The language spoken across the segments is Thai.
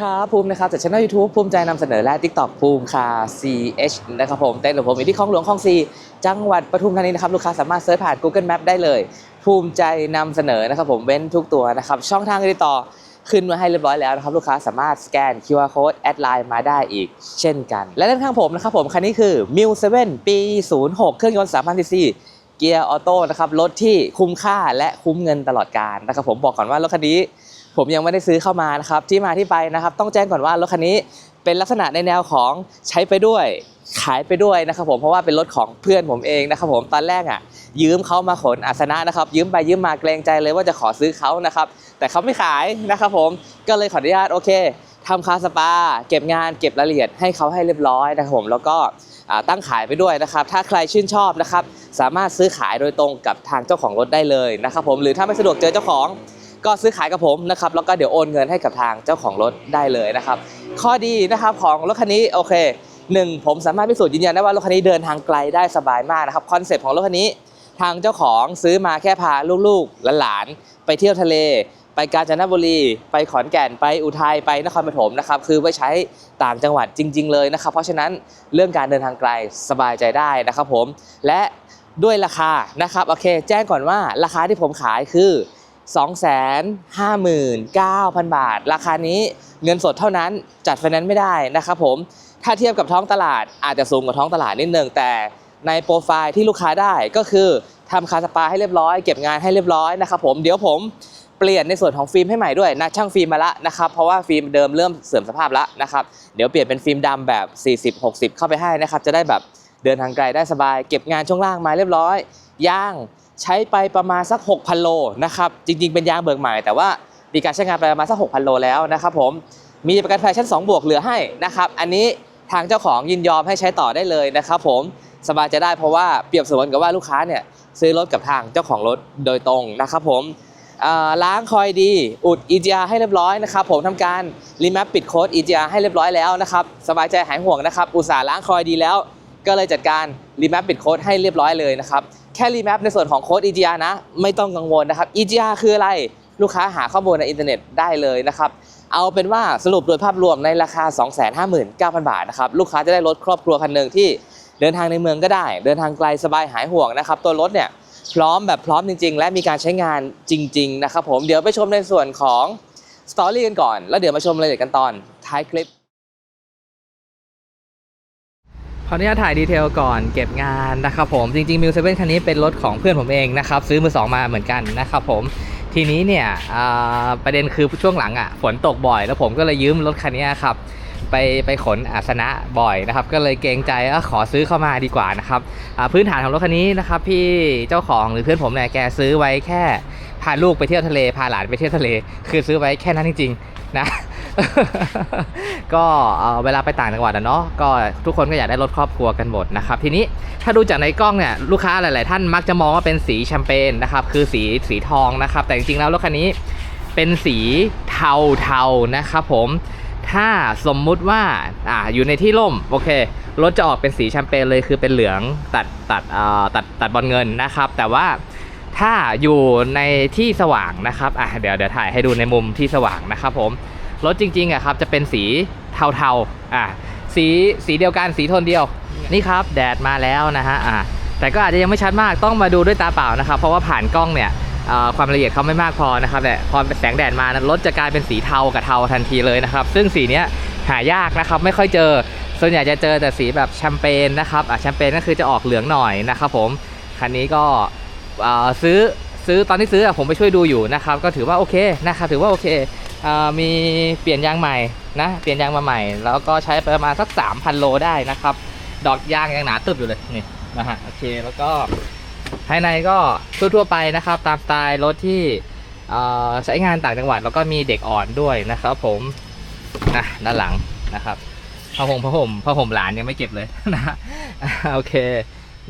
ครับ ภูมินะครับ จากช่องยูทูบภูมิใจนำเสนอและ TikTok ภูมิคา CH นะครับผมเต้นของผมอยู่ที่คลองหลวงคลองซีจังหวัดปทุมธานีนะครับ ลูกค้าสามารถเซิร์ชผ่าน Google Map ได้เลย ภูมิใจนำเสนอนะครับผมเว้นทุกตัวนะครับ ช่องทางติดต่อขึ้นมาให้เรียบร้อยแล้วนะครับ ลูกค้าสามารถสแกน QR code แอดไลน์มาได้อีก เช่นกัน และด้านข้างผมนะครับผมคันนี้คือ m i l 7ปี 06 เครื่องยนต์3,000ซีซีเกียร์ออโต้นะครับรถที่คุ้มค่าและคุ้มเงินตลอดการนะครับผมบอกก่อนว่ารถคันนี้ ผมยังไม่ได้ซื้อเข้ามานะครับที่มาที่ไปนะครับ ต้องแจ้งก่อนว่ารถคันนี้เป็นลักษณะในแนวของใช้ไปด้วยขายไปด้วยนะครับผมเพราะว่าเป็นรถของเพื่อนผมเองนะครับผมตอนแรกอะ ยืมเขามาขนอาสนะนะครับ ยืมไปยืมมาเกรงใจเลยว่าจะขอซื้อเขานะครับ แต่เขาไม่ขายนะครับผมก็เลยขออนุญาตโอเคทำคาสปา เก็บงานเก็บรายละเอียดให้เขาให้เรียบร้อยนะครับผมแล้วก็ตั้งขายไปด้วยนะครับ ถ้าใครชื่นชอบนะครับ สามารถซื้อขายโดยตรงกับทางเจ้าของรถได้เลยนะครับผมหรือถ้าไม่สะดวกเจอเจ้าของ ก็ซื้อขายกับผมนะครับแล้วก็เดี๋ยวโอนเงินให้กับทางเจ้าของรถได้เลยนะครับ ข้อดีนะครับของรถคันนี้โอเคหนึ่งผมสามารถพิสูจน์ยืนยันได้ว่ารถคันนี้เดินทางไกลได้สบายมากนะครับคอนเซ็ปต์ของรถคันนี้ทางเจ้าของซื้อมาแค่พาลูกๆหลานๆไปเที่ยวทะเล ไปกาญจนบุรี ไปขอนแก่นไปอุทัยไปนครปฐมนะครับคือไว้ใช้ต่างจังหวัดจริง ๆ เลยนะครับเพราะฉะนั้นเรื่องการเดินทางไกลสบายใจได้นะครับผมและด้วยราคานะครับโอเค แจ้งก่อนว่าราคาที่ผมขายคือ 259,000 บาท ราคานี้เงินสดเท่านั้นจัดไฟแนนซ์ไม่ได้นะครับผมถ้าเทียบกับท้องตลาดอาจจะสูงกว่าท้องตลาดนิดนึงแต่ในโปรไฟล์ที่ลูกค้าได้ก็คือทำคาสปาให้เรียบร้อยเก็บงานให้เรียบร้อยนะครับผมเดี๋ยวผมเปลี่ยนในส่วนของฟิล์มให้ใหม่ด้วยนะช่างฟิล์มมาละนะครับเพราะว่าฟิล์มเดิมเริ่มเสื่อมสภาพแล้วนะครับเดี๋ยวเปลี่ยนเป็นฟิล์มดำแบบ 40-60 เข้าไปให้นะครับจะได้แบบเดินทางไกลได้สบาย เก็บงานช่วงล่างมาเรียบร้อยย่าง ใช้ไปประมาณสัก 6,000 โลนะครับจริง ๆ เป็นยางเบิกใหม่ แต่ว่ามีการใช้งานไปประมาณสัก 6,000 โลแล้วนะครับผมมีประกันภัยชั้น 2 บวกเหลือให้นะครับอันนี้ทางเจ้าของยินยอมให้ใช้ต่อได้เลยนะครับผมสบายใจะได้เพราะว่าเปรียบเสมือนกับว่าลูกค้าเนี่ยซื้อรถกับทางเจ้าของรถโดยตรงนะครับผมล้างคอยดี อุด EGR ให้เรียบร้อยนะครับผมทำการรีแมปปิดโค้ด EGR ให้เรียบร้อยแล้วนะครับสบายใจหายห่วงนะครับอุตส่าห์ล้างคอยดีแล้ว ก็เลยจัดการรีแมปปิดโค้ดให้เรียบร้อยเลยนะครับ ค่รีแมปในส่วนของโค้ด EGR นะ ไม่ต้องกังวลนะครับ EGR คืออะไรลูกค้าหาข้อมูลในอินเทอร์เน็ตได้เลยนะครับเอาเป็นว่าสรุปโดยภาพรวมในราคา 259,000 บาทนะครับลูกค้าจะได้รถครอบครัวคันหนึ่งที่เดินทางในเมืองก็ได้ เดินทางไกลสบายหายห่วงนะครับตัวรถเนี่ยพร้อมแบบพร้อมจริง ๆ และมีการใช้งานจริง ๆ นะครับผมเดี๋ยวไปชมในส่วนของสตอรี่กันก่อน แล้วเดี๋ยวมาชมรายละเอียดกันตอนท้ายคลิป ขออนุญาตถ่ายดีเทลก่อนเก็บงานนะครับผมจริงๆมิวเซเว่นคันนี้เป็นรถของเพื่อนผมเองนะครับซื้อมือสองมาเหมือนกันนะครับผมทีนี้เนี่ยประเด็นคือช่วงหลังอะฝนตกบ่อย แล้วผมก็เลยยืมรถคันนี้ครับไปไปขนอาสนะบ่อยนะครับ ก็เลยเกรงใจว่าขอซื้อเข้ามาดีกว่านะครับพื้นฐานของรถคันนี้นะครับพี่เจ้าของหรือเพื่อนผมเนี่ยแกซื้อไว้แค่พาลูกไปเที่ยวทะเลพาหลานไปเที่ยวทะเล คือซื้อไว้แค่นั้นจริงๆนะ ก็เวลาไปต่างจังหวัดอะเนาะก็ทุกคนก็อยากได้รถครอบครัวกันหมดนะครับทีนี้ถ้าดูจากในกล้องเนี่ยลูกค้าหลาย ๆ ท่านมักจะมองว่าเป็นสีแชมเปญนะครับคือสีสีทองนะครับ แต่จริง ๆ แล้วรถคันนี้เป็นสีเทาเทาๆนะครับผมถ้าสมมุติว่าอ่าอยู่ในที่ร่มโอเครถจะออกเป็นสีแชมเปญเลยคือเป็นเหลืองตัดตัดเอ่อตัดตัดบอลเงินนะครับ แต่ว่าถ้าอยู่ในที่สว่างนะครับอะเดี๋ยวเดี๋ยวถ่ายให้ดูในมุมที่สว่างนะครับผม รถจริงๆอะครับจะเป็นสีเทาๆอะสีสีเดียวกันสีโทนเดียวนี่ครับแดดมาแล้วนะฮะอะแต่ก็อาจจะยังไม่ชัดมากต้องมาดูด้วยตาเปล่านะครับ เพราะว่าผ่านกล้องเนี่ยเอ่อความละเอียดเขาไม่มากพอนะครับแต่พอเป็นแสงแดดมานะรถจะกลายเป็นสีเทากับเทาทันทีเลยนะครับ ซึ่งสีเนี้ยหายากนะครับไม่ค่อยเจอ ส่วนใหญ่จะเจอแต่สีแบบแชมเปญนะครับอะแชมเปญก็คือจะออกเหลืองหน่อยนะครับผมคันนี้ก็เอ่อซื้อซื้อตอนที่ซื้ออะผมไปช่วยดูอยู่นะครับก็ถือว่าโอเคนะครับถือว่าโอเคเอ่อ มีเปลี่ยนยางใหม่นะเปลี่ยนยางมาใหม่ แล้วก็ใช้ไปประมาณสัก 3,000 โลได้นะครับ ดอกยางยังหนาตึบอยู่เลยนี่นะฮะโอเคแล้วก็ภายในก็ทั่วๆไปนะครับ ตามสไตล์รถที่ใช้งานต่างจังหวัดแล้วก็มีเด็กอ่อนด้วยนะครับ ผมนะด้านหลังนะครับผ้าห่มผ้าห่มผ้าห่มหลานยังไม่เก็บเลยนะฮะโอเค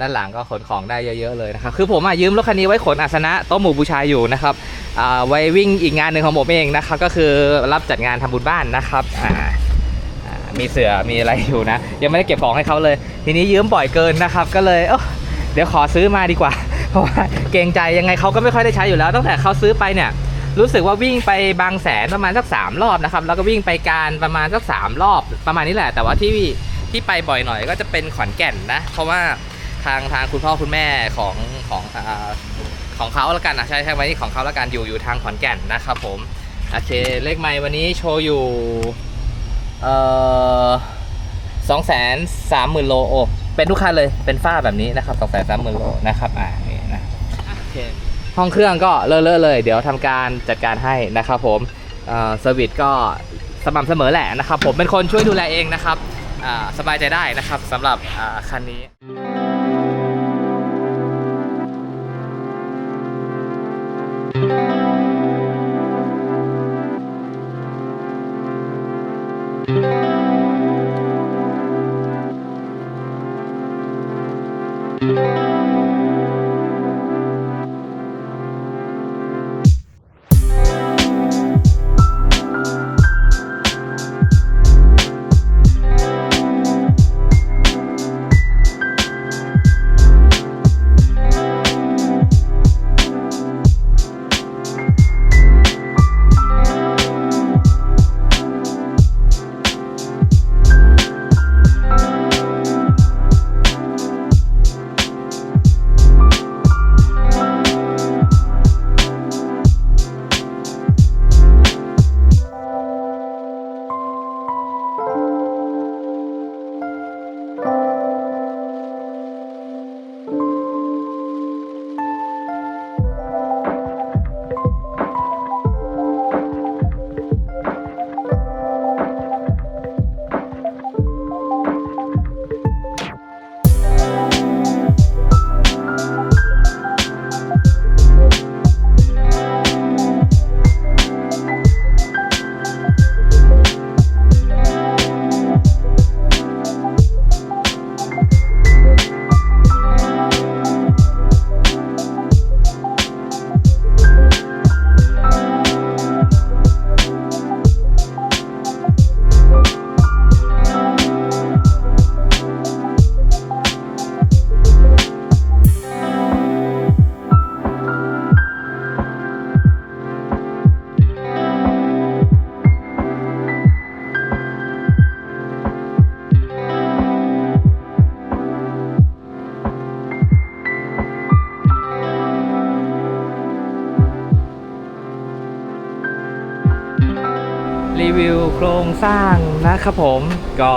ด้านหลังก็ขนของได้เยอะๆเลยนะครับคือผมอะยืมรถคันนี้ไว้ขนอาสนะโต๊ะหมู่บูชาอยู่นะครับอ่าไว้วิ่งอีกงานหนึ่งของผมเองนะครับก็คือรับจัดงานทำบุญบ้านนะครับอ่ามีเสือมีอะไรอยู่นะ ยังไม่ได้เก็บของให้เขาเลย ทีนี้ยืมบ่อยเกินนะครับ ก็เลยเดี๋ยวขอซื้อมาดีกว่า เพราะว่าเกรงใจยังไงเขาก็ไม่ค่อยได้ใช้อยู่แล้ว ตั้งแต่เขาซื้อไปเนี่ยรู้สึกว่าวิ่งไปบางแสนประมาณสักสามรอบนะครับ แล้วก็วิ่งไปการประมาณสักสามรอบประมาณนี้แหละ แต่ว่าที่ที่ไปบ่อยหน่อยก็จะเป็นขอนแก่นนะ เพราะว่า ทางทางคุณพ่อคุณแม่ของของอของเขาแล้วกันนะใช่ใช่ไหมของเขาแล้วกันอยู่อยู่ทางขอนแก่นนะครับผมโอเคเลขไม้วันนี้โชว์อยู่เอ่อสองแสนสามหมื่นโลโอเป็นทุกคันเลยเป็นฝ้าแบบนี้นะครับสองแสนสามหมื่นโลนะครับอ่านี่นะโอเคห้องเครื่องก็เลอะๆเลย เดี๋ยวทำการจัดการให้นะครับผมเอ่อเซอร์วิสก็สม่ำเสมอแหละนะครับผมเป็นคนช่วยดูแลเองนะครับอ่าสบายใจได้นะครับสำหรับอ่าคันนี้ รี วิวโครงสร้างนะครับผมก็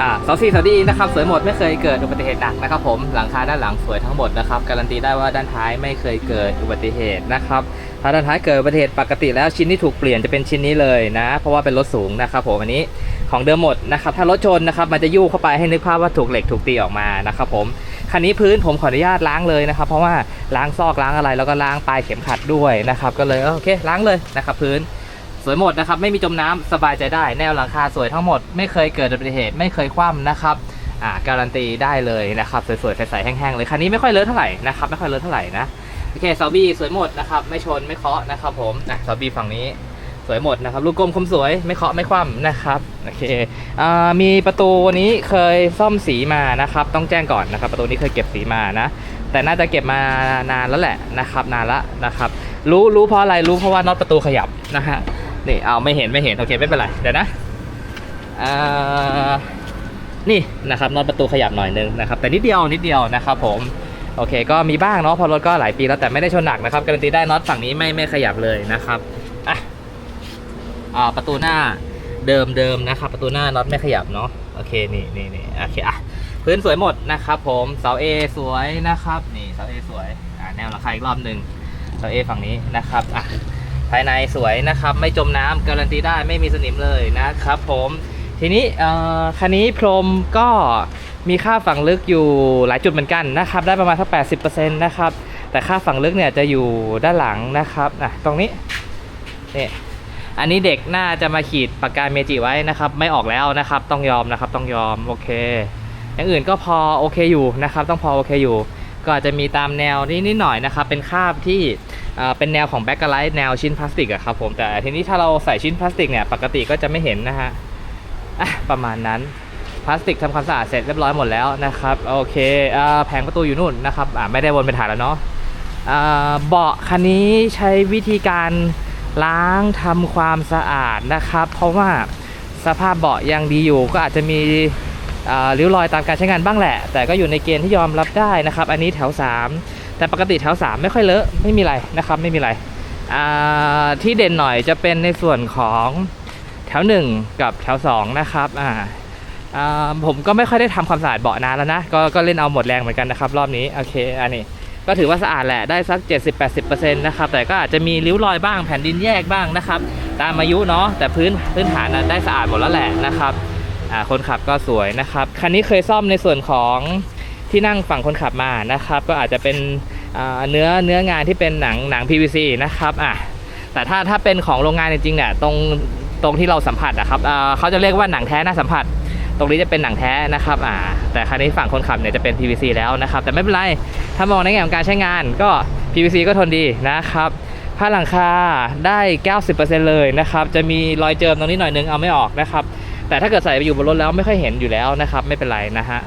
อ่าสองสี่สวัสดีนะครับสวยหมดไม่เคยเกิดอุบัติเหตุหนักนะครับผมหลังคาด้านหลังสวยทั้งหมดนะครับการันตีได้ว่าด้านท้ายไม่เคยเกิดอุบัติเหตุนะครับถ้าด้านท้ายเกิดอุบัติเหตุปกติแล้วชิ้นที่ถูกเปลี่ยนจะเป็นชิ้นนี้เลยนะ เพราะว่าเป็นรถสูงนะครับผมอันนี้ของเดิมหมดนะครับถ้ารถชนนะครับมันจะยู่เข้าไปให้นึกภาพว่าถูกเหล็กถูกตีออกมานะครับผมคันนี้พื้นผมขออนุญาตล้างเลยนะครับ เพราะว่าล้างซอกล้างอะไรแล้วก็ล้างปลายเข็มขัดด้วยนะครับก็เลยโอเคล้างเลยนะครับพื้น สวยหมดนะครับ ไม่มีจมน้ำสบายใจได้ แนวหลังคาสวยทั้งหมด ไม่เคยเกิดอุบัติเหตุไม่เคยคว่ำนะครับอ่าการันตีได้เลยนะครับสวยๆใสๆแห้งๆเลยคันนี้ไม่ค่อยเลอะเท่าไหร่นะครับไม่ค่อยเลอะเท่าไหร่นะโอเคซอบี้สวยหมดนะครับไม่ชนไม่เคาะนะครับผมอะซอบี้ฝั่งนี้สวยหมดนะครับลูกกลมคมสวยไม่เคาะไม่คว่ำนะครับโอเคอ่ามีประตูนี้เคยซ่อมสีมานะครับ ต้องแจ้งก่อนนะครับ ประตูนี้เคยเก็บสีมานะ แต่น่าจะเก็บมานานแล้วแหละนะครับ นานละนะครับ รู้รู้เพราะอะไรรู้เพราะว่าน็อตประตูขยับนะฮะ นี่เอาไม่เห็นไม่เห็นโอเคไม่เป็นไรเดี๋ยวนะนี่นะครับน็อตประตูขยับหน่อยนึงนะครับแต่นิดเดียวนิดเดียวนะครับผมโอเค ก็มีบ้างเนาะพอรถก็หลายปีแล้วแต่ไม่ได้ชนหนักนะครับการันตีได้น็อตฝั่งนี้ไม่ไม่ขยับเลยนะครับอะอ่าประตูหน้าเดิมเดิมนะครับประตูหน้าน็อตไม่ขยับเนาะโอเคนี่นี่นี่โอเคอะพื้นสวยหมดนะครับผมเสา A สวยนะครับนี่เสา A สวยอ่าแนวราคาอีกรอบหนึ่งเสา A ฝั่งนี้นะครับอะายในสวยนะครับ ไม่จมน้ำการันตีได้ไม่มีสนิมเลยนะครับ ผมทีนี้คันนี้พรมก็มีค่าฝังลึกอยู่หลายจุดเหมือนกันนะครับ ได้ประมาณสัก80%นะครับ แต่ค่าฝังลึกเนี่ยจะอยู่ด้านหลังนะครับอะตรงนี้นี่อันนี้เด็กน่าจะมาขีดปากกาเมจิไว้นะครับ ไม่ออกแล้วนะครับ ต้องยอมนะครับ ต้องยอมโอเค อย่างอื่นก็พอโอเคอยู่นะครับ ต้องพอโอเคอยู่ ก็อาจจะมีตามแนวนิดนิดหน่อยนะครับ เป็นคาบที่ เป็นแนวของแบ็กกไลท์แนวชิ้นพลาสติกอะครับผมแต่ทีนี้ถ้าเราใส่ชิ้นพลาสติกเนี่ยปกติก็จะไม่เห็นนะฮะประมาณนั้นพลาสติกทำความสะอาดเสร็จเรียบร้อยหมดแล้วนะครับโอเคอ่าแผงประตูอยู่นู่นนะครับไม่ได้วนไปถ่ายแล้วเนาะเบาะคันนี้ใช้วิธีการล้างทำความสะอาดนะครับ เพราะว่าสภาพเบาะยังดีอยู่ ก็อาจจะมีริ้วรอยตามการใช้งานบ้างแหละ แต่ก็อยู่ในเกณฑ์ที่ยอมรับได้นะครับ อันนี้แถว 3 แต่ปกติแถว 3 ไม่ค่อยเลอะไม่มีอะไรนะครับไม่มีอะไรที่เด่นหน่อยจะเป็นในส่วนของแถว 1 กับแถว 2 นะครับอ่าผมก็ไม่ค่อยได้ทำความสะอาดเบาะนานแล้วนะก็ก็เล่นเอาหมดแรงเหมือนกันนะครับ รอบนี้โอเคอันนี้ก็ถือว่าสะอาดแหละได้สัก 70-80%นะครับแต่ก็อาจจะมีริ้วรอยบ้างแผ่นดินแยกบ้างนะครับ ตามอายุเนาะแต่พื้นพื้นฐานนั้นได้สะอาดหมดแล้วแหละนะครับคนขับก็สวยนะครับ คันนี้เคยซ่อมในส่วนของ ที่นั่งฝั่งคนขับมานะครับ ก็อาจจะเป็นเนื้อเนื้องานที่เป็นหนังหนัง PVC นะครับอะแต่ถ้าถ้าเป็นของโรงงานจริงๆเนี่ยตรงตรงที่เราสัมผัสนะครับเขาจะเรียกว่าหนังแท้หน้าสัมผัส ตรงนี้จะเป็นหนังแท้นะครับอ่าแต่คราวนี้ฝั่งคนขับเนี่ยจะเป็น PVC แล้วนะครับ แต่ไม่เป็นไรถ้ามองในแง่ของการใช้งานก็ PVC ก็ทนดีนะครับผ้าหลังคาได้ 90%เลยนะครับจะมีรอยเจิมตรงนี้หน่อยนึงเอาไม่ออกนะครับแต่ถ้าเกิดใส่ไปอยู่บนรถแล้วไม่ค่อยเห็นอยู่แล้วนะครับไม่เป็นไรนะฮะ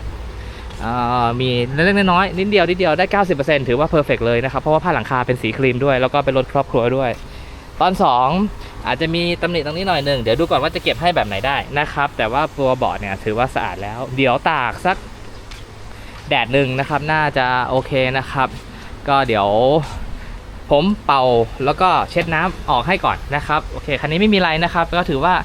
มีเล็กๆน้อยๆนิดเดียวนิดเดียวได้ 90%ถือว่าเพอร์เฟกเลยนะครับ เพราะว่าผ้าหลังคาเป็นสีครีมด้วย แล้วก็เป็นรถครอบครัวด้วย ตอน 2 อาจจะมีตำหนิตรงนี้หน่อยหนึ่งเดี๋ยวดูก่อนว่าจะเก็บให้แบบไหนได้นะครับ แต่ว่าตัวเบาะเนี่ยถือว่าสะอาดแล้ว เดี๋ยวตากสักแดดหนึ่งนะครับ น่าจะโอเคนะครับ ก็เดี๋ยวผมเป่าแล้วก็เช็ดน้ำออกให้ก่อนนะครับโอเคคันนี้ไม่มีไรนะครับ ก็ถือว่า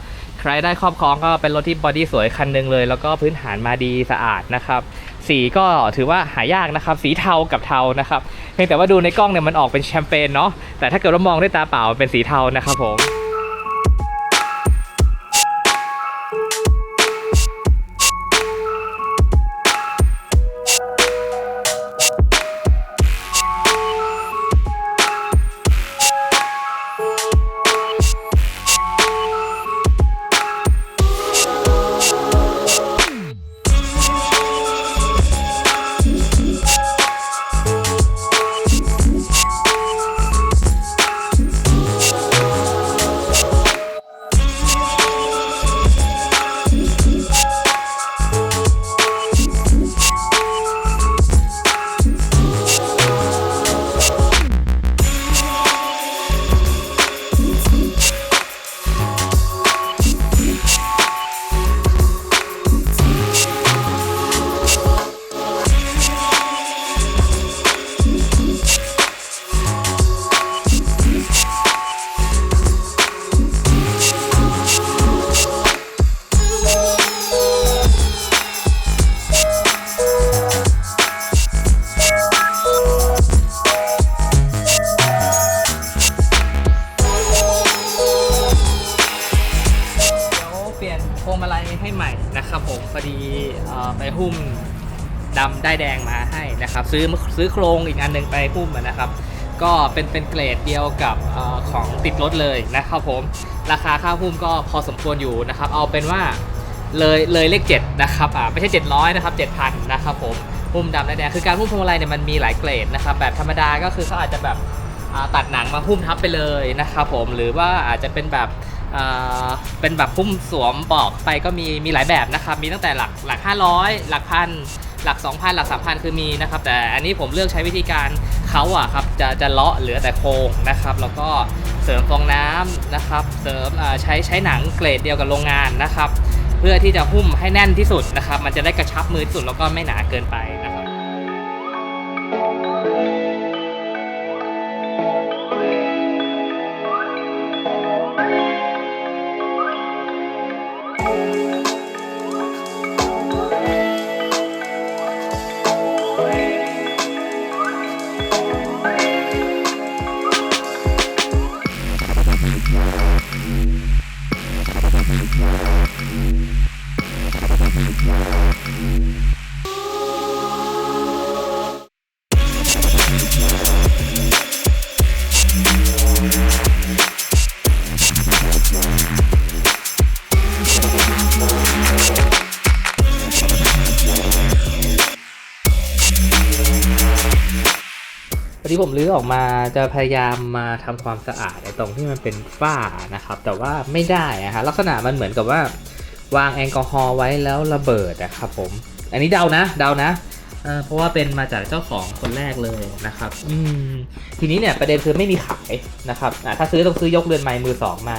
ใครได้ครอบครองก็เป็นรถที่บอดี้สวยคันหนึ่งเลย แล้วก็พื้นฐานมาดีสะอาดนะครับ สีก็ถือว่าหายากนะครับ สีเทากับเทานะครับเพียงแต่ว่าดูในกล้องเนี่ยมันออกเป็นแชมเปญเนาะแต่ถ้าเกิดว่ามองด้วยตาเปล่าเป็นสีเทานะครับผม ซื้อโครงอีกอันหนึ่งไปหุ้มนะครับ ก็เป็นเป็นเกรดเดียวกับอของติดรถเลยนะครับผม ราคาค่าหุ้มก็พอสมควรอยู่นะครับ เอาเป็นว่าเลยเลยเลข7นะครับอ่าไม่ใช่ 700นะครับ7,000นะครับผมหุ้มดำได้ายแดงคือการหุ้มพวงมาลัยเนี่ยมันมีหลายเกรดนะครับแบบธรรมดาก็คือเขาอาจจะแบบตัดหนังมาหุ้มทับไปเลยนะครับผมหรือว่าอาจจะเป็นแบบเป็นแบบหุ้มสวมปอกไปก็มีมีหลายแบบนะครับมีตั้งแต่หลักหลัก 500 หลักพัน หลัก 2,000 หลัก 3,000 คือมีนะครับ แต่อันนี้ผมเลือกใช้วิธีการเขาอะครับจะจะเลาะเหลือแต่โครงนะครับ แล้วก็เสริมฟองน้ำนะครับ เสริมใช้ใช้หนังเกรดเดียวกับโรงงานนะครับ เพื่อที่จะหุ้มให้แน่นที่สุดนะครับ มันจะได้กระชับมือที่สุดแล้วก็ไม่หนาเกินไป ผมรื้อออกมาจะพยายามมาทำความสะอาดตรงที่มันเป็นฝ้านะครับ แต่ว่าไม่ได้อะฮะลักษณะมันเหมือนกับว่าวางแอลกอฮอล์ไว้แล้วระเบิดนะครับผม อันนี้เดานะเดานะเพราะว่าเป็นมาจากเจ้าของคนแรกเลยนะครับ อืมทีนี้เนี่ยประเด็นคือไม่มีขายนะครับถ้าซื้อต้องซื้อยกเรือนไม้มือสองมา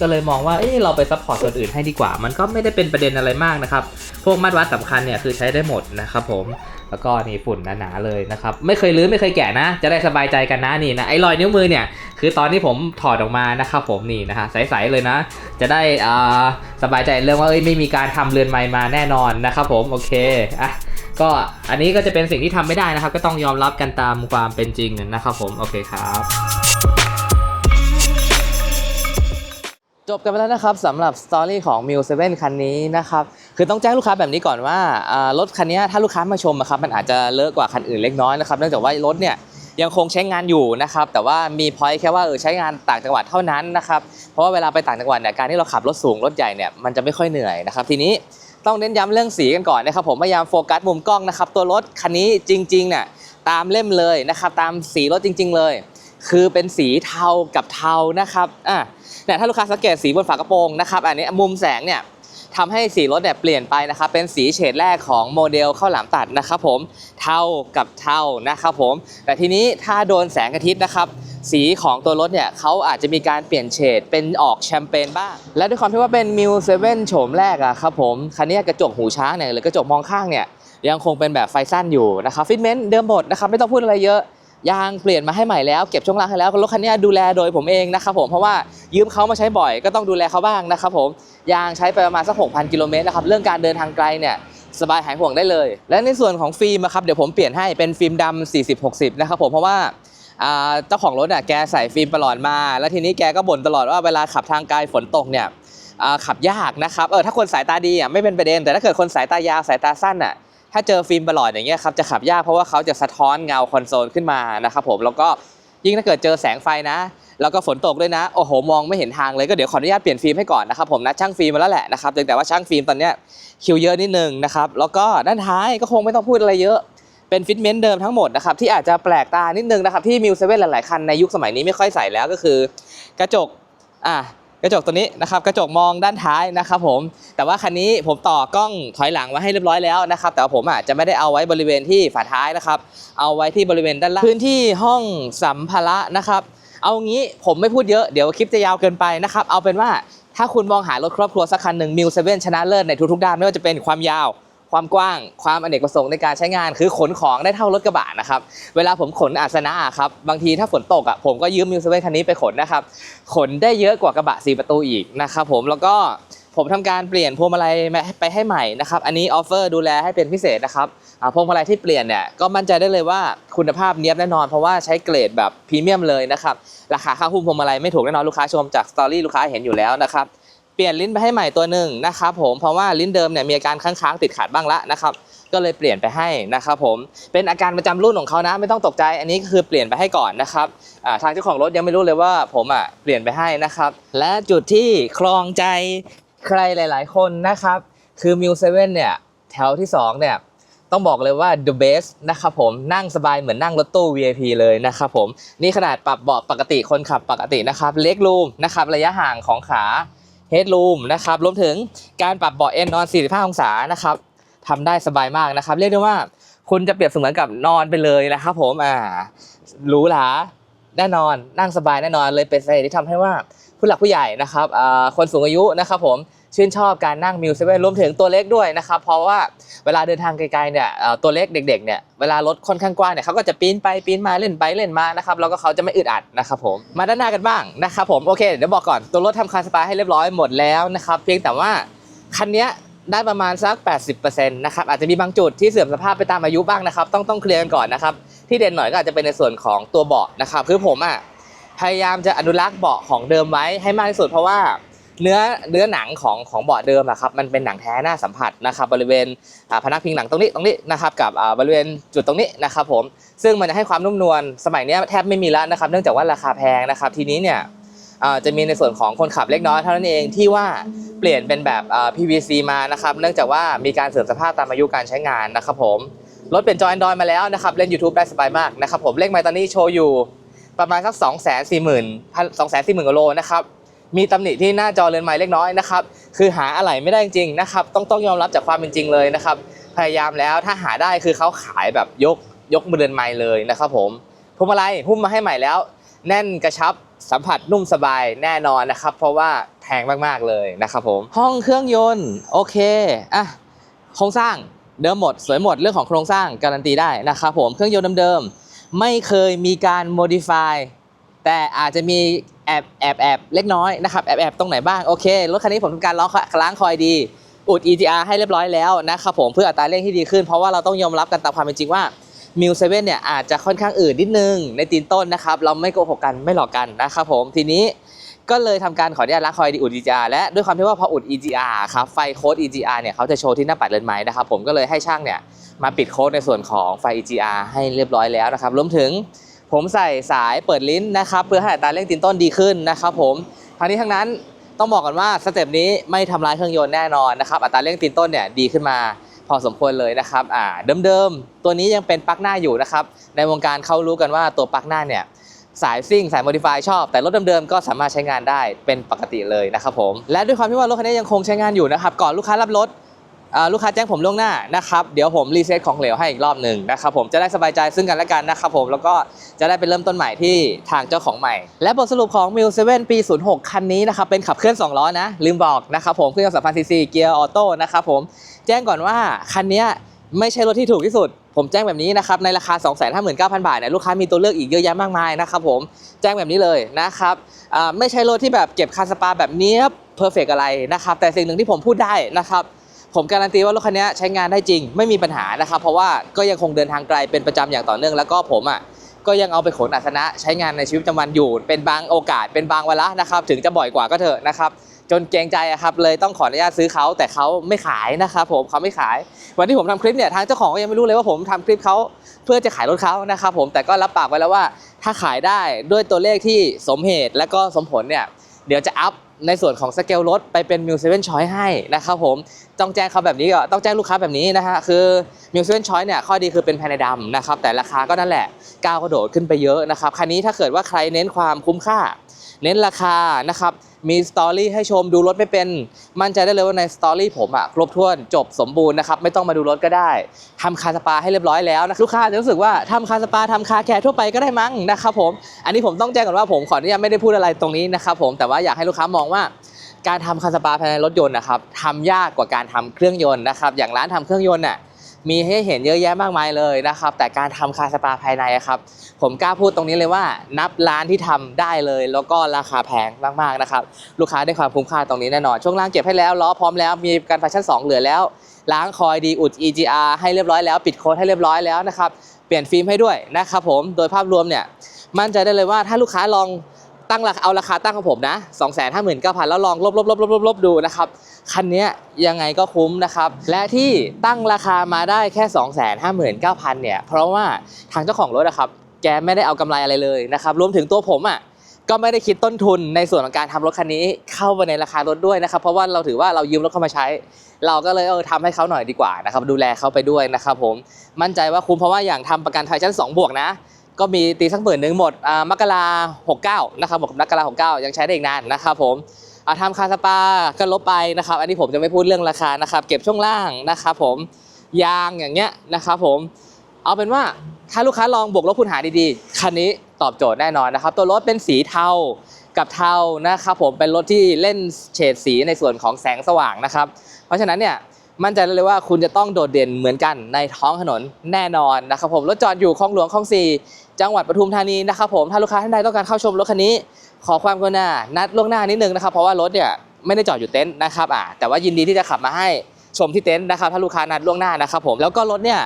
ก็เลยมองว่าเอ้เราไปซัพพอร์ตส่วนอื่นให้ดีกว่า มันก็ไม่ได้เป็นประเด็นอะไรมากนะครับ พวกมาตรวัดสำคัญเนี่ยคือใช้ได้หมดนะครับผม แล้วก็นี่ฝุ่นหนาๆเลยนะครับ ไม่เคยรื้อไม่เคยแกะนะ จะได้สบายใจกันนะนี่นะไอ้รอยนิ้วมือเนี่ยคือตอนที่ผมถอดออกมานะครับผมนี่นะฮะใสๆเลยนะ จะได้อ่าสบายใจเรื่องว่าเอ้ยไม่มีการทำเรือนไม้มาแน่นอนนะครับผมโอเคอะก็อันนี้ก็จะเป็นสิ่งที่ทำไม่ได้นะครับ ก็ต้องยอมรับกันตามความเป็นจริงนะครับผมโอเคครับ จบกันไปแล้วนะครับสำหรับสตอรี่ของ m ิ7คันนี้นะครับคือต้องแจ้งลูกค้าแบบนี้ก่อนว่ารถคันนี้ถ้าลูกค้ามาชมอะครับมันอาจจะเลอะกว่าคันอื่นเล็กน้อยนะครับเนื่องจากว่ารถเนี่ยยังคงใช้งานอยู่นะครับแต่ว่ามีพอยต์แค่ว่าเออใช้งานต่างจังหวัดเท่านั้นนะครับเพราะว่าเวลาไปต่างจังหวัดเนี่ยการที่เราขับรถสูงรถใหญ่เนี่ยมันจะไม่ค่อยเหนื่อยนะครับทีนี้ต้องเน้นย้ำเรื่องสีกันก่อนนะครับผมพยายามโฟกัสมุมกล้องนะครับตัวรถคันนี้จริงๆเนี่ยตามเล่มเลยนะครับตามสีรถจริง ๆ เลย คือเป็นสีเทากับเทานะครับอะ เนี่ยถ้าลูกค้าสังเกตสีบนฝากระโปรงนะครับอันนี้มุมแสงเนี่ยทำให้สีรถเนี่ยเปลี่ยนไปนะครับเป็นสีเฉดแรกของโมเดลข้าวหลามตัดนะครับผมเทากับเทานะครับผมแต่ทีนี้ถ้าโดนแสงอาทิตย์นะครับสีของตัวรถเนี่ยเขาอาจจะมีการเปลี่ยนเฉดเป็นออกแชมเปญบ้าง และด้วยความที่ว่าเป็นมิวเซเว่นโฉมแรกอะครับผมคันนี้กระจกหูช้างเนี่ยหรือกระจกมองข้างเนี่ยยังคงเป็นแบบไฟสั้นอยู่นะครับฟิตเมนต์เดิมหมดนะครับไม่ต้องพูดอะไรเยอะ ยางเปลี่ยนมาให้ใหม่แล้วเก็บช่วงล่างให้แล้วรถคันนี้ดูแลโดยผมเองนะครับผมเพราะว่ายืมเขามาใช้บ่อยก็ต้องดูแลเขาบ้างนะครับผมยางใช้ไปประมาณสัก6,000กิโลเมตรนะครับเรื่องการเดินทางไกลเนี่ยสบายหายห่วงได้เลย และในส่วนของฟิล์มนะครับเดี๋ยวผมเปลี่ยนให้เป็นฟิล์มดำ40-60นะครับผมเพราะว่าเจ้าของรถอะแกใส่ฟิล์มตลอดมา แล้วทีนี้แกก็บ่นตลอดว่าเวลาขับทางไกลฝนตกเนี่ยขับยากนะครับเออถ้าคนสายตาดีอะไม่เป็นประเด็น แต่ถ้าเกิดคนสายตายาวสายตาสั้นอะ ถ้าเจอฟิล์มประหลอดอย่างเงี้ยครับจะขับยากเพราะว่าเขาจะสะท้อนเงาคอนโซลขึ้นมานะครับผมแล้วก็ยิ่งถ้าเกิดเจอแสงไฟนะ แล้วก็ฝนตกด้วยนะ โอ้โห มองไม่เห็นทางเลยก็เดี๋ยวขออนุญาตเปลี่ยนฟิล์มให้ก่อนนะครับผมนะช่างฟิล์มมาแล้วแหละนะครับเพียงแต่ว่าช่างฟิล์มตอนเนี้ยคิวเยอะนิดนึงนะครับแล้วก็ด้านท้ายก็คงไม่ต้องพูดอะไรเยอะเป็นฟิตเมนต์เดิมทั้งหมดนะครับที่อาจจะแปลกตานิดนึงนะครับที่มิวเซเว่นหลาย ๆ คันในยุคสมัยนี้ไม่ค่อยใส่แล้วก็คือ กระจกอะ กระจกตัวนี้นะครับกระจกมองด้านท้ายนะครับผมแต่ว่าคันนี้ผมต่อกล้องถอยหลังไว้ให้เรียบร้อยแล้วนะครับแต่ว่าผมอะจะไม่ได้เอาไว้บริเวณที่ฝาท้ายนะครับเอาไว้ที่บริเวณด้านล่างพื้นที่ห้องสัมภาระนะครับเอางี้ผมไม่พูดเยอะเดี๋ยวคลิปจะยาวเกินไปนะครับเอาเป็นว่าถ้าคุณมองหารถครอบครัวสักคันหนึ่งมิวเซเว่นชนะเลิศในทุกๆด้านไม่ว่าจะเป็นความยาว ความกว้างความอเนกประสงค์ในการใช้งาน คือขนของได้เท่ารถกระบะนะครับเวลาผมขนอาสนะครับบางทีถ้าฝนตกอะผมก็ยืมมิวเซเว่นคันนี้ไปขนนะครับขนได้เยอะกว่ากระบะ4ประตูอีกนะครับผมแล้วก็ผมทำการเปลี่ยนพวงมาลัยไปให้ใหม่นะครับ อันนี้ออฟเฟอร์ดูแลให้เป็นพิเศษนะครับพวงมาลัยที่เปลี่ยนเนี่ยก็มั่นใจได้เลยว่าคุณภาพเนี้ยบแน่นอน เพราะว่าใช้เกรดแบบพรีเมียมเลยนะครับ ราคาค่าหุ้มพวงมาลัยไม่ถูกแน่นอนลูกค้าชมจากสตอรี่ลูกค้าเห็นอยู่แล้วนะครับ เปลี่ยนลิ้นไปให้ใหม่ตัวหนึ่งนะครับผมเพราะว่าลิ้นเดิมเนี่ยมีอาการค้างๆติดขัดบ้างละนะครับก็เลยเปลี่ยนไปให้นะครับผมเป็นอาการประจำรุ่นของเขานะไม่ต้องตกใจ อันนี้ก็คือเปลี่ยนไปให้ก่อนนะครับทางเจ้าของรถยังไม่รู้เลยว่าผมอะเปลี่ยนไปให้นะครับ และจุดที่คลองใจใครหลาย ๆ คนนะครับ คือ m ิวเซเว่นเนี่ยแถวที่2เนี่ยต้องบอกเลยว่า the best นะครับผมนั่งสบายเหมือนนั่งรถตู้ VIP เลยนะครับผมนี่ขนาดปรับเบาะปกติคนขับปกตินะครับเล็กรูมนะครับระยะห่างของขา ฮดรูมนะครับรวมถึงการปรับเบาะเอนนอน 45 องศานะครับทำได้สบายมากนะครับ เรียกได้ว่าคุณจะเปรียบเสมือนกับนอนไปเลยนะครับผมอ่าหรูหราแน่นอนนั่งสบายแน่นอนเลยเป็นสาเหตุที่ทำให้ว่าผู้หลักผู้ใหญ่นะครับอ่าคนสูงอายุนะครับผม ชื่นชอบการนั่งมิวเซเว่นรวมถึงตัวเล็กด้วยนะครับ เพราะว่าเวลาเดินทางไกลๆเนี่ยตัวเล็กเด็กๆเนี่ยเวลารถค่อนข้างกว้างเนี่ยเขาก็จะปีนไปปีนมาเล่นไปเล่นมานะครับแล้วก็เขาจะไม่อึดอัดนะครับผมมาด้านหน้ากันบ้างนะครับผมโอเคเดี๋ยวบอกก่อนตัวรถทำคาสปาให้เรียบร้อยหมดแล้วนะครับเพียงแต่ว่าคันนี้ได้ประมาณสัก 80%นะครับอาจจะมีบางจุดที่เสื่อมสภาพไปตามอายุบ้างนะครับ ต้องต้องเคลียร์กันก่อนนะครับที่เด่นหน่อยก็อาจจะเป็นในส่วนของตัวเบาะนะครับคือผมอะพยายามจะอนุรักษ์เบาะของเดิมไว้ให้มากที่สุดเพราะว่า เนื้อเนื้อหนังของของเบาะเดิมอะครับมันเป็นหนังแท้หน้าสัมผัสนะครับบริเวณพนักพิงหลังตรงนี้ตรงนี้นะครับกับบริเวณจุดตรงนี้นะครับผมซึ่งมันจะให้ความนุ่มนวลสมัยนี้แทบไม่มีแล้วนะครับเนื่องจากว่าราคาแพงนะครับทีนี้เนี่ยจะมีในส่วนของคนขับเล็กน้อยเท่านั้นเองที่ว่าเปลี่ยนเป็นแบบ PVC มานะครับเนื่องจากว่ามีการเสื่อมสภาพตามอายุการใช้งานนะครับผมรถเป็นจอ Android มาแล้วนะครับเล่น YouTube ได้สบายมากนะครับผมเลขไมล์ตอนนี้โชว์อยู่ประมาณสัก2 4 0 0 0 0 2 4 0 0 0 0กว่าโลนะครับ มีตำหนิที่หน้าจอเรือนไม้เล็กน้อยนะครับคือหาอะไหล่ไม่ได้จริงๆนะครับต้องต้องยอมรับจากความเป็นจริงเลยนะครับพยายามแล้วถ้าหาได้คือเขาขายแบบยกยกมือเดินไม้เลยนะครับผมพวงมาลัยหุ้มมาให้ใหม่แล้ว แน่นกระชับสัมผัสนุ่มสบายแน่นอนนะครับ เพราะว่าแพงมากๆเลยนะครับผมห้องเครื่องยนต์โอเคอะโครงสร้างเดิมหมด สวยหมดเรื่องของโครงสร้างการันตีได้นะครับผมเครื่องยนต์เดิมๆไม่เคยมีการ modify แต่อาจจะมีแอบแอบแอบเล็กน้อยนะครับแอบแอบตรงไหนบ้างโอเครถคันนี้ผมทำการล้างล้างคอยดีอุด EGR ให้เรียบร้อยแล้วนะครับผมเพื่ออัตราเร่งที่ดีขึ้น เพราะว่าเราต้องยอมรับกันตามความเป็นจริงว่ามิวเซเว่นเนี่ยอาจจะค่อนข้างอื่นนิดนึงในตีนต้นนะครับเราไม่โกหกกันไม่หลอกกันนะครับผมทีนี้ก็เลยทำการขออนุญาตล้างคอยดีอุด EGR และด้วยความที่ว่าพออุด EGR ครับไฟโค้ด EGR เนี่ยเขาจะโชว์ที่หน้าปัดเลนไม้นะครับผมก็เลยให้ช่างเนี่ยมาปิดโค้ดในส่วนของไฟ EGR ให้เรียบร้อยแล้วนะครับรวมถึง ผมใส่สายเปิดลิ้นนะครับเพื่อให้อัตราเร่งตีนต้นดีขึ้นนะครับผมทั้งนี้ทั้งนั้นต้องบอกก่อนว่าสเต็ปนี้ไม่ทำลายเครื่องยนต์แน่นอนนะครับอัตราเร่งตีนต้นเนี่ยดีขึ้นมาพอสมควรเลยนะครับอ่าเดิมๆตัวนี้ยังเป็นปลั๊กหน้าอยู่นะครับในวงการเขารู้กันว่าตัวปลั๊กหน้าเนี่ยสายซิ่งสายโมดิฟายชอบ แต่รถเดิมๆก็สามารถใช้งานได้เป็นปกติเลยนะครับผมและด้วยความที่ว่ารถคันนี้ยังคงใช้งานอยู่นะครับก่อนลูกค้ารับรถ ลูกค้าแจ้งผมล่วงหน้านะครับเดี๋ยวผมรีเซ็ตของเหลวให้อีกรอบหนึ่งนะครับผมจะได้สบายใจซึ่งกันและกันนะครับผมแล้วก็จะได้ไปเริ่มต้นใหม่ที่ทางเจ้าของใหม่ และบทสรุปของ m ิว7ปี 06 คันนี้นะครับเป็นขับเคลื่อน2ล้อนะ ลืมบอกนะครับผมเครื่องยนต์3,000ซีซีเกียร์ออโต้นะครับผมแจ้งก่อนว่าคันนี้ไม่ใช่รถที่ถูกที่สุด ผมแจ้งแบบนี้นะครับในราคา 259,000 บาทเนี่ยลูกค้ามีตัวเลือกอีกเยอะแยะมากมายนะครับผมแจ้งแบบนี้เลยนะครับไม่ใช่รถที่แบบเก็บคาสปาแบบเนี้ยเพอร์เฟกอะไรนะครับแต่สิ่งหนึ่งที่ผมพูดได้นะครับ ผมการันตีว่ารถคันนี้ใช้งานได้จริง ไม่มีปัญหานะครับ เพราะว่าก็ยังคงเดินทางไกลเป็นประจำอย่างต่อเนื่อง แล้วก็ผมอะก็ยังเอาไปขนอาสนะใช้งานในชีวิตประจำวันอยู่ เป็นบางโอกาสเป็นบางเวลานะครับ ถึงจะบ่อยกว่าก็เถอะนะครับ จนเกรงใจครับเลยต้องขออนุญาตซื้อเขาแต่เขาไม่ขายนะครับผมเขาไม่ขาย วันที่ผมทำคลิปเนี่ยทางเจ้าของก็ยังไม่รู้เลยว่าผมทำคลิปเขาเพื่อจะขายรถเขานะครับผมแต่ก็รับปากไว้แล้วว่า ถ้าขายได้ด้วยตัวเลขที่สมเหตุและก็สมผลเนี่ยเดี๋ยวจะอัพ ในส่วนของสเกลรถไปเป็นมิวเซเว่นชอยให้นะครับผมต้องแจ้งเขาแบบนี้ก็ต้องแจ้งลูกค้าแบบนี้นะฮะคือมิวเซเว่นชอยเนี่ยข้อดีคือเป็นภายในดำนะครับแต่ราคาก็นั่นแหละก้าวกระโดดขึ้นไปเยอะนะครับคันนี้ถ้าเกิดว่าใครเน้นความคุ้มค่า เน้นราคานะครับ มีสตอรี่ให้ชมดูรถไม่เป็น มั่นใจได้เลยว่าในสตอรี่ผมอะครบถ้วนจบสมบูรณ์นะครับ ไม่ต้องมาดูรถก็ได้ทำคาสปาให้เรียบร้อยแล้วนะลูกค้าจะรู้สึกว่าทำคาสปาทำคาแคร์ทั่วไปก็ได้มั้งนะครับผมอันนี้ผมต้องแจ้งก่อนว่าผมขออนุญาตไม่ได้พูดอะไรตรงนี้นะครับผมแต่ว่าอยากให้ลูกค้ามองว่าการทำคาสปาภายในรถยนต์นะครับทำยากกว่าการทำเครื่องยนต์นะครับอย่างร้านทำเครื่องยนต์น่ะ มีให้เห็นเยอะแยะมากมายเลยนะครับ แต่การทำคาสปาภายในครับ ผมกล้าพูดตรงนี้เลยว่า นับร้านที่ทำได้เลย แล้วก็ราคาแพงมากๆนะครับ ลูกค้าได้ความคุ้มค่าตรงนี้แน่นอน ช่วงล่างเก็บให้แล้วล้อพร้อมแล้ว มีการฟังก์ชัน 2 เหลือแล้ว ล้างคอยดีอุด EGR ให้เรียบร้อยแล้ว ปิดโค้ดให้เรียบร้อยแล้วนะครับ เปลี่ยนฟิล์มให้ด้วยนะครับผม โดยภาพรวมเนี่ยมั่นใจได้เลยว่าถ้าลูกค้าลองตั้งราคาเอาราคาตั้งของผมนะ 2 5 9 0 0 0 แล้วลองลบลบลบลบลบลบดูนะครับ คันนี้ยังไงก็คุ้มนะครับ และที่ตั้งราคามาได้แค่ 2 5 9 0 0 0เนี่ย เพราะว่าทางเจ้าของรถอะครับ แกไม่ได้เอากำไรอะไรเลยนะครับ รวมถึงตัวผมอะก็ไม่ได้คิดต้นทุนในส่วนของการทำรถคันนี้เข้าไปในราคารถด้วยนะครับ เพราะว่าเราถือว่าเรายืมรถเข้ามาใช้ เราก็เลยเออทำให้เขาหน่อยดีกว่านะครับ ดูแลเขาไปด้วยนะครับผมมั่นใจว่าคุ้มเพราะว่าอย่างทำประกันภัยชั้น 2 บวกนะ ก็มีตีสักหมื่นหนึ่งหมดอ่ามกราหกเก้านะครับบอกมกราหกเก้ายังใช้ได้อีกนานนะครับผม ทำคาสปาก็ลบไปนะครับ อันนี้ผมจะไม่พูดเรื่องราคานะครับ เก็บช่วงล่างนะครับผมยางอย่างเงี้ยนะครับผมเอาเป็นว่าถ้าลูกค้าลองบวกลบคูณหารดีๆ คันนี้ตอบโจทย์แน่นอนนะครับ ตัวรถเป็นสีเทากับเทานะครับผมเป็นรถที่เล่นเฉดสีในส่วนของแสงสว่างนะครับ เพราะฉะนั้นเนี่ยมั่นใจได้เลยว่าคุณจะต้องโดดเด่นเหมือนกันในท้องถนนแน่นอนนะครับผมรถจอดอยู่คลองหลวงคลองสี่จังหวัดปทุมธานีนะครับผมถ้าลูกค้าท่านใดต้องการเข้าชมรถคันนี้ ขอความกรุณานัดล่วงหน้านิดนึงนะครับ เพราะว่ารถเนี่ยไม่ได้จอดอยู่เต็นท์นะครับอ่าแต่ว่ายินดีที่จะขับมาให้ชมที่เต็นท์นะครับถ้าลูกค้านัดล่วงหน้านะครับผมแล้วก็รถเนี่ย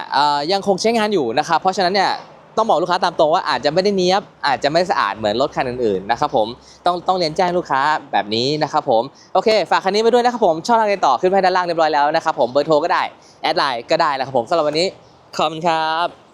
ยังคงใช้งานอยู่นะครับเพราะฉะนั้นเนี่ยต้องบอกลูกค้าตามตรงว่าอาจจะไม่ได้เนี้ยบอาจจะไม่สะอาดเหมือนรถคันอื่นๆนะครับผมต้องต้องเรียนแจ้งลูกค้าแบบนี้นะครับผมโอเค ฝากคันนี้ไปด้วยนะครับผมช่องทางติดต่อขึ้นไปด้านล่างเรียบร้อยแล้วนะครับผมเบอร์โทรก็ได้แอดไลน์ก็ได้นะครับผมสำหรับวันนี้ขอบคุณครับ